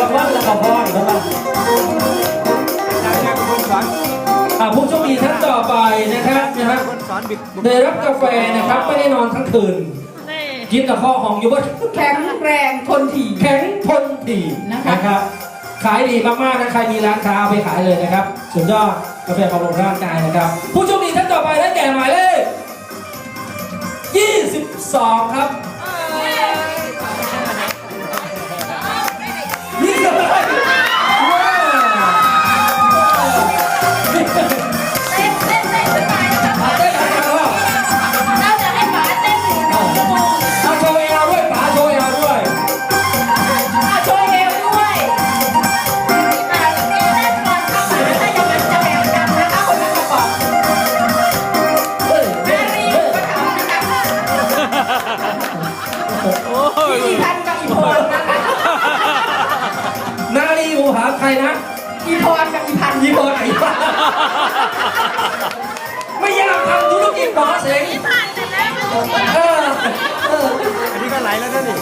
ขอพรครับอาจารย์เนี่ยเป็นคนสอนอ่าผู้โชคดีท่านต่อไปนะครับนะฮะคนสอนบิดบุกได้รับกาแฟนะครับ ไม่ได้นอนทั้งคืนนี่กินแต่ข้อของอยู่ว่าแข็งแรงทนถี่แข็งทนดีนะคะนะครับ ขายดีมากๆนะใครมีร้านค้าเอาไปขายเลยนะครับ สุดยอดกาแฟบำรุงร่างกายนะครับ ผู้โชคดีท่านต่อไปได้แก่หมายเลข22 ครับ พันกับอีพรนะคะนาลีอูหาใครนะอีพรกับอีพันยี่ห้อไหนวะไม่อยากทำธุรกิจหมอเสงผ่านไปแล้วเออเอออันนี้ก็ไหลแล้วนะนี่